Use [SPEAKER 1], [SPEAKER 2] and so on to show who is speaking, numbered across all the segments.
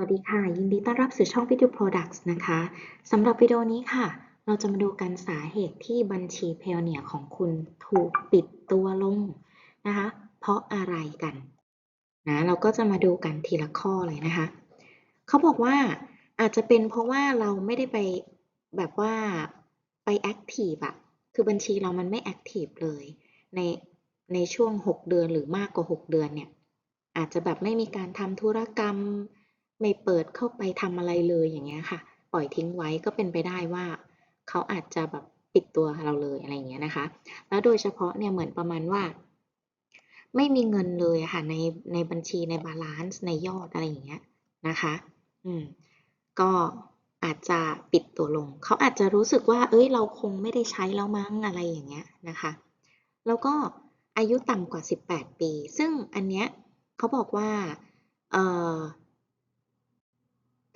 [SPEAKER 1] วัสดีค่ะ ยินดีต้อนรับสู่ช่อง Video Products นะคะสำหรับวิดีโอนี้ค่ะ เราจะมาดูกันสาเหตุที่บัญชีเพลเนียของคุณถูกปิดตัวลงนะคะ เพราะอะไรกันนะเราก็จะมาดูกันทีละข้อเลยนะคะ เขาบอกว่าอาจจะเป็นเพราะว่าเราไม่ได้ไปแบบว่าไปแอคทีฟอะคือบัญชีเรามันไม่แอคทีฟเลยในในช่วง 6 เดือนหรือมากกว่า 6 เดือนเนี่ยอาจจะแบบไม่มีการทำธุรกรรม ไม่เปิดเข้าไปทำอะไรเลยอย่างเงี้ยค่ะ ปล่อยทิ้งไว้ก็เป็นไปได้ว่า เขาอาจจะแบบปิดตัวเราเลยอะไรอย่างเงี้ยนะคะ แล้วโดยเฉพาะเนี่ยเหมือนประมาณว่า ไม่มีเงินเลยค่ะในในบัญชีในบาลานซ์ในยอดอะไรอย่างเงี้ยนะคะ อืม ก็อาจจะปิดตัวลง เขาอาจจะรู้สึกว่า เอ้ย เราคงไม่ได้ใช้แล้วมั้งอะไรอย่างเงี้ยนะคะ แล้วก็อายุต่ำกว่า 18 ปี ซึ่งอันเนี้ยเขาบอกว่า เอ่อ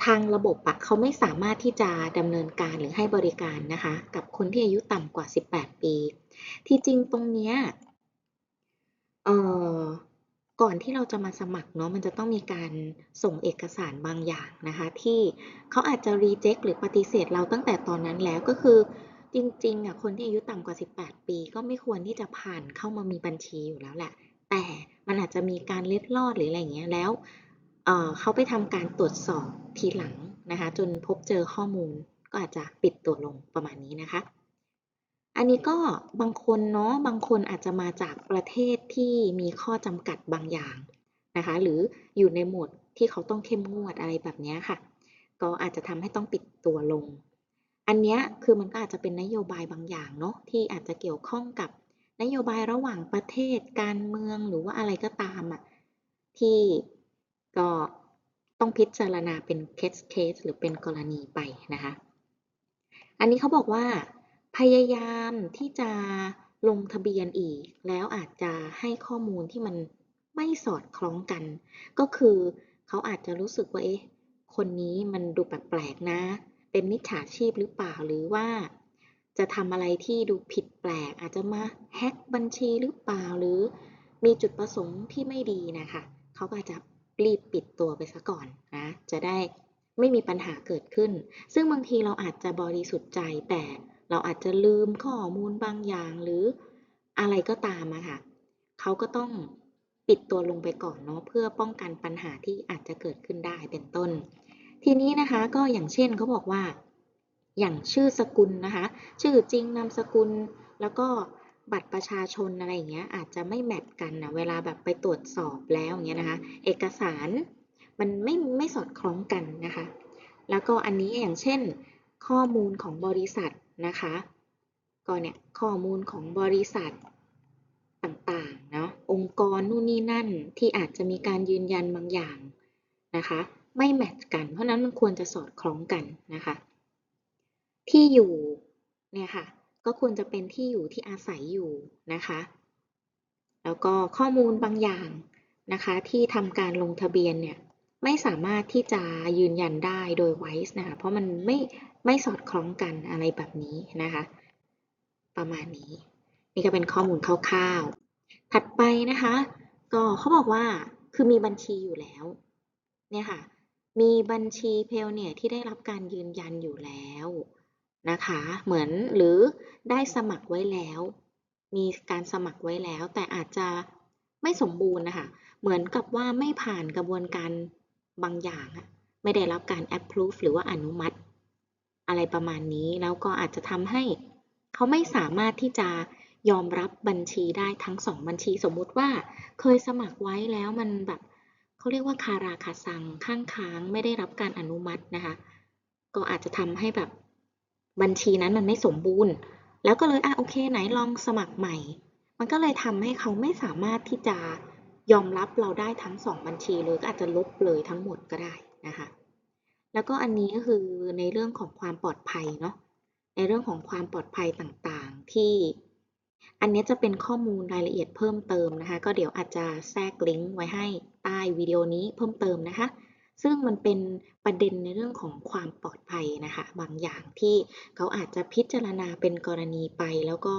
[SPEAKER 1] ทางระบบอะเขาไม่สามารถที่จะดำเนินการหรือให้บริการนะคะ กับคนที่อายุต่ำกว่า 18 ปี ที่จริงตรงเนี้ยเอ่อก่อนที่เราจะมาสมัครเนาะมันจะต้องมีการส่งเอกสารบางอย่างนะคะ ที่เขาอาจจะ reject หรือปฏิเสธเราตั้งแต่ตอนนั้นแล้วก็คือจริงๆอะคนที่อายุต่ำกว่า 18 ปี ก็ไม่ควรที่จะผ่านเข้ามามีบัญชีอยู่แล้วแหละ แต่มันอาจจะมีการเล็ดลอดหรืออะไรอย่างเงี้ยแล้ว เขาไปทำการตรวจสอบทีหลังนะคะ จนพบเจอข้อมูลก็อาจจะปิดตัวลงประมาณนี้นะคะ อันนี้ก็บางคนเนาะบางคนอาจจะมาจากประเทศที่มีข้อจำกัดบางอย่างนะคะ หรืออยู่ในโหมดที่เขาต้องเข้มงวดอะไรแบบนี้ค่ะ ก็อาจจะทำให้ต้องปิดตัวลง อันนี้คือมันก็อาจจะเป็นนโยบายบางอย่างเนาะที่อาจจะเกี่ยวข้องกับนโยบายระหว่างประเทศการเมืองหรือว่าอะไรก็ตามอะที่ ก็ต้องพิจารณาเป็นเคสเคสหรือเป็นกรณีไปนะคะ อันนี้เขาบอกว่า พยายามที่จะลงทะเบียนอีก แล้วอาจจะให้ข้อมูลที่มันไม่สอดคล้องกัน ก็คือเขาอาจจะรู้สึกว่าเอ๊ะคนนี้มันดูแปลกๆนะ เป็นมิจฉาชีพหรือเปล่าหรือว่า จะทำอะไรที่ดูผิดแปลก อาจจะมาแฮ็กบัญชีหรือเปล่าหรือมีจุดประสงค์ที่ไม่ดีนะคะ เขาก็จะ รีบปิดตัวไปซะก่อนนะจะได้ไม่มีปัญหาเกิดขึ้น ซึ่งบางทีเราอาจจะบริสุทธิ์ใจ แต่เราอาจจะลืมข้อมูลบางอย่างหรืออะไรก็ตามอะค่ะเขาก็ต้องปิดตัวลงไปก่อนเนาะเพื่อป้องกันปัญหาที่อาจจะเกิดขึ้นได้เป็นต้น ทีนี้นะคะก็อย่างเช่นเขาบอกว่า อย่างชื่อสกุลนะคะ ชื่อจริงนามสกุลแล้วก็ บัตรประชาชนอะไรอย่างเงี้ยอาจจะไม่แมทกันนะเวลาแบบไปตรวจสอบแล้วอย่างเงี้ยนะคะเอกสารมันไม่ไม่สอดคล้องกันนะคะ แล้วก็อันนี้อย่างเช่น ข้อมูลของบริษัทนะคะก็เนี่ยข้อมูลของบริษัทต่างๆเนาะองค์กรนู่นนี่นั่นที่อาจจะมีการยืนยันบางอย่างนะคะ ไม่แมทกัน เพราะนั้นมันควรจะสอดคล้องกันนะคะ ที่อยู่เนี่ยค่ะ ก็ควรจะเป็นที่อยู่ที่อาศัยอยู่นะคะ แล้วก็ข้อมูลบางอย่างนะคะ ที่ทำการลงทะเบียนเนี่ยไม่สามารถที่จะยืนยันได้โดยไวส์นะคะเพราะมันไม่ไม่สอดคล้องกันอะไรแบบนี้นะคะ ประมาณนี้ นี่ก็เป็นข้อมูลคร่าวๆ ถัดไปนะคะ ก็เขาบอกว่าคือมีบัญชีอยู่แล้วเนี่ยค่ะมีบัญชีเพลเนี่ยที่ได้รับการยืนยันอยู่แล้ว นะคะ เหมือนหรือได้สมัครไว้แล้ว มีการสมัครไว้แล้ว แต่อาจจะไม่สมบูรณ์นะคะ เหมือนกับว่าไม่ผ่านกระบวนการบางอย่าง ไม่ได้รับการ approve หรือว่าอนุมัติ อะไรประมาณนี้ แล้วก็อาจจะทำให้เขาไม่สามารถที่จะยอมรับบัญชีได้ทั้งสองบัญชีสมมุติว่าเคยสมัครไว้แล้วมันแบบเขาเรียกว่าคาราคาซังข้างค้างไม่ได้รับการอนุมัตินะคะ ก็อาจจะทำให้แบบ บัญชีนั้นมันไม่สมบูรณ์ แล้วก็เลยอะโอเค ไหนลองสมัครใหม่ มันก็เลยทำให้เขาไม่สามารถที่จะยอมรับเราได้ทั้งสองบัญชีเลยก็อาจจะลบเลยทั้งหมดก็ได้นะคะแล้วก็อันนี้ก็คือในเรื่องของความปลอดภัยเนาะในเรื่องของความปลอดภัยต่างๆ ที่ อันนี้จะเป็นข้อมูลรายละเอียดเพิ่มเติมนะคะ ก็เดี๋ยวอาจจะแทรกลิงก์ไว้ให้ใต้วิดีโอนี้เพิ่มเติมนะคะ ซึ่งมันเป็นประเด็นในเรื่องของความปลอดภัยนะคะบางอย่างที่เขาอาจจะพิจารณาเป็นกรณีไปแล้วก็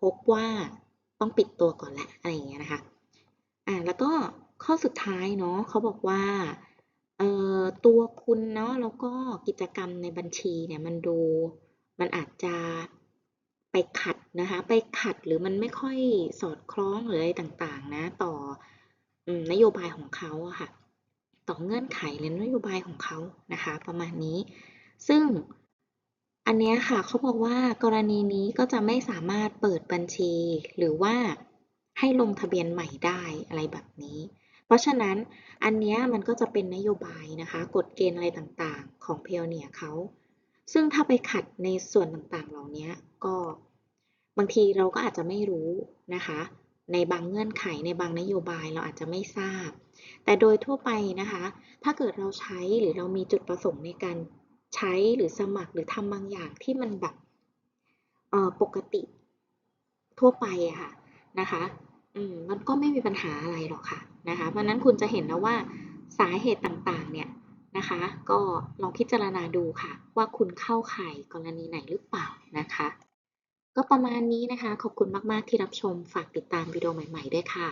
[SPEAKER 1] พบว่าต้องปิดตัวก่อนแหละอะไรอย่างเงี้ยนะคะอ่าแล้วก็ข้อสุดท้ายเนาะเขาบอกว่าเอ่อตัวคุณเนาะแล้วก็กิจกรรมในบัญชีเนี่ยมันดูมันอาจจะไปขัดนะคะไปขัดหรือมันไม่ค่อยสอดคล้องหรืออะไรต่างๆนะต่อนโยบายของเขาอะค่ะ ต่อเงื่อนไขหรือนโยบายของเขานะคะ ประมาณนี้ ซึ่งอันเนี้ยค่ะเขาบอกว่ากรณีนี้ก็จะไม่สามารถเปิดบัญชีหรือว่าให้ลงทะเบียนใหม่ได้อะไรแบบนี้ เพราะฉะนั้นอันเนี้ยมันก็จะเป็นนโยบายนะคะ กฎเกณฑ์อะไรต่างๆ ของเพียวเนียเขา ซึ่งถ้าไปขัดในส่วนต่างๆ เหล่านี้ก็บางทีเราก็อาจจะไม่รู้นะคะ ในบางเงื่อนไขในบางนโยบายเราอาจจะไม่ทราบ แต่โดยทั่วไปนะคะ ถ้าเกิดเราใช้หรือเรามีจุดประสงค์ในการใช้หรือสมัครหรือทำบางอย่างที่มันแบบปกติทั่วไปอะค่ะนะคะมมันก็ไม่มีปัญหาอะไรหรอกค่ะนะคะ เพราะฉะนั้นคุณจะเห็นแล้วว่าสาเหตุต่างๆเนี่ยนะคะ ก็ลองพิจารณาดูค่ะ ว่าคุณเข้าข่ายกรณีไหนหรือเปล่านะคะ ก็ประมาณนี้นะคะ ขอบคุณมาก ๆ ที่รับชม ฝากติดตามวิดีโอใหม่ ๆ ด้วยค่ะ